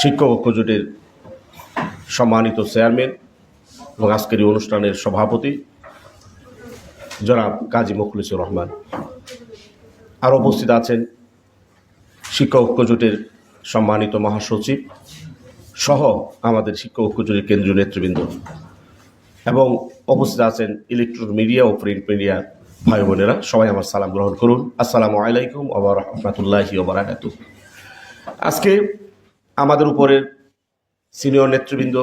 শিক্ষক ঐক্য জোটের সম্মানিত চেয়ারম্যান এবং আজকের অনুষ্ঠানের সভাপতি জনাব কাজী মুখলিসুর রহমান। আর উপস্থিত আছেন শিক্ষক ঐক্য জোটের সম্মানিত মহাসচিব সহ আমাদের শিক্ষক ঐক্য জোটের কেন্দ্রীয় নেতৃবৃন্দ এবং উপস্থিত আছেন ইলেকট্রনিক মিডিয়া ও প্রিন্ট মিডিয়া ভাই বোনেরা। সবাই আমার সালাম গ্রহণ করুন। আসসালামু আলাইকুম আবার রহমতুল্লাহি আজকে আমাদের উপরের সিনিয়র নেতৃবৃন্দ,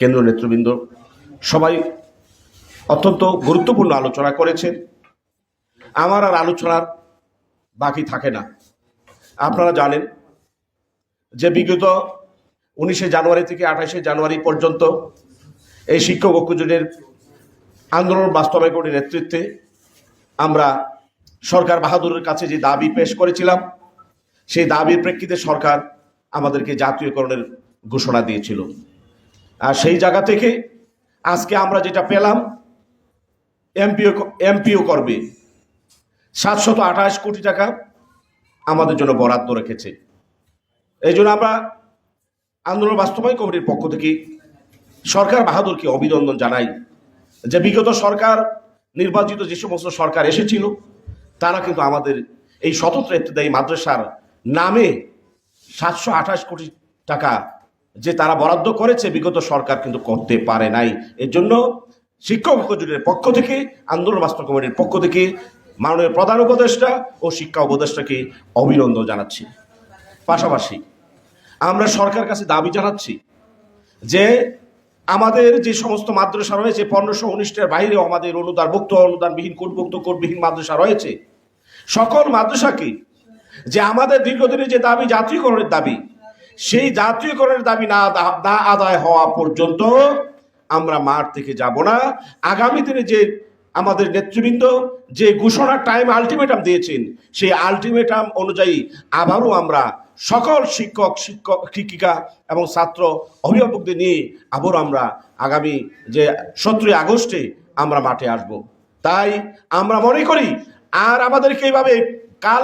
কেন্দ্রীয় নেতৃবৃন্দ, সবাই অত্যন্ত গুরুত্বপূর্ণ আলোচনা করেছেন। আমার আর আলোচনার বাকি থাকে না। আপনারা জানেন যে বিগত উনিশে জানুয়ারি থেকে আঠাশে জানুয়ারি পর্যন্ত এই শিক্ষক ঐক্যজনের আন্দোলন বাস্তবায়নের নেতৃত্বে আমরা সরকার বাহাদুরের কাছে যে দাবি পেশ করেছিলাম, সেই দাবির প্রেক্ষিতে সরকার আমাদেরকে জাতীয়করণের ঘোষণা দিয়েছিল। আর সেই জায়গা থেকে আজকে আমরা যেটা পেলাম, এমপিও এমপিও করবে। সাতশত আঠাশ কোটি টাকা আমাদের জন্য বরাদ্দ রেখেছে। এই জন্য আমরা আন্দোলন বাস্তবায়ন কমিটির পক্ষ থেকে সরকার বাহাদুরকে অভিনন্দন জানাই যে বিগত সরকার, নির্বাচিত যে সমস্ত সরকার এসেছিল, তারা কিন্তু আমাদের এই স্বতন্ত্র ইত্যাদি মাদ্রাসার নামে সাতশো আঠাশ কোটি টাকা যে তারা বরাদ্দ করেছে, বিগত সরকার কিন্তু করতে পারে নাই। এর জন্য শিক্ষক ঐক্যজোটের পক্ষ থেকে, আন্দোলন বাস্তব কমিটির পক্ষ থেকে মাননীয় প্রধান উপদেষ্টা ও শিক্ষা উপদেষ্টাকে অভিনন্দন জানাচ্ছি। পাশাপাশি আমরা সরকার কাছে দাবি জানাচ্ছি যে আমাদের যে সমস্ত মাদ্রাসা রয়েছে, পনেরোশো উনিশটার বাইরেও আমাদের অনুদানভুক্ত, অনুদানবিহীন কোটভুক্ত কোটবিহীন মাদ্রাসা রয়েছে। সকল মাদ্রাসাকে যে আমাদের দীর্ঘদিনের যে দাবি জাতীয়করণের দাবি, সেই জাতীয়করণের দাবি না না আদায় হওয়া পর্যন্ত আমরা মাঠ থেকে যাব না। আগামী দিনে যে আমাদের নেতৃবৃন্দ যে ঘোষণার টাইম আলটিমেটাম দিয়েছেন, সেই আলটিমেটাম অনুযায়ী আবারও আমরা সকল শিক্ষক শিক্ষক, শিক্ষিকা এবং ছাত্র অভিভাবকদের নিয়ে আবারও আমরা আগামী যে সতেরোই আগস্টে আমরা মাঠে আসব। তাই আমরা মনে করি, আর আমাদেরকে এইভাবে কাল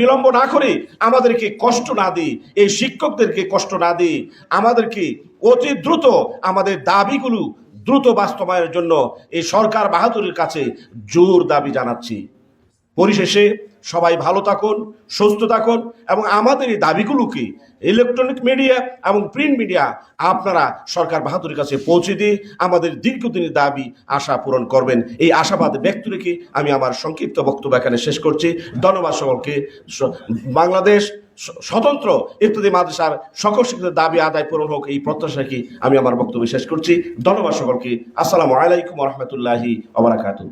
বিলম্ব না করে আমাদেরকে কষ্ট না দিই, এই শিক্ষকদেরকে কষ্ট না দিই, আমাদেরকে অতি দ্রুত আমাদের দাবিগুলো দ্রুত বাস্তবায়নের জন্য এই সরকার বাহাদুরের কাছে জোর দাবি জানাচ্ছি। পরিশেষে সবাই ভালো থাকুন, সুস্থ থাকুন এবং আমাদের এই দাবিগুলোকে ইলেকট্রনিক মিডিয়া এবং প্রিন্ট মিডিয়া আপনারা সরকার বাহাদুরের কাছে পৌঁছে দিয়ে আমাদের দীর্ঘদিনের দাবি, আশা পূরণ করবেন। এই আশাবাদ ব্যক্ত রেখে আমি আমার সংক্ষিপ্ত বক্তব্য এখানে শেষ করছি। ধন্যবাদ সকলকে। বাংলাদেশ স্বতন্ত্র ইত্যাদি মাদ্রাসার সকল শিক্ষকদের দাবি আদায় পূরণ হোক এই প্রত্যাশা রেখে আমি আমার বক্তব্য শেষ করছি। ধন্যবাদ সকলকে। আসসালামু আলাইকুম রহমতুল্লাহি ওবরাকাতু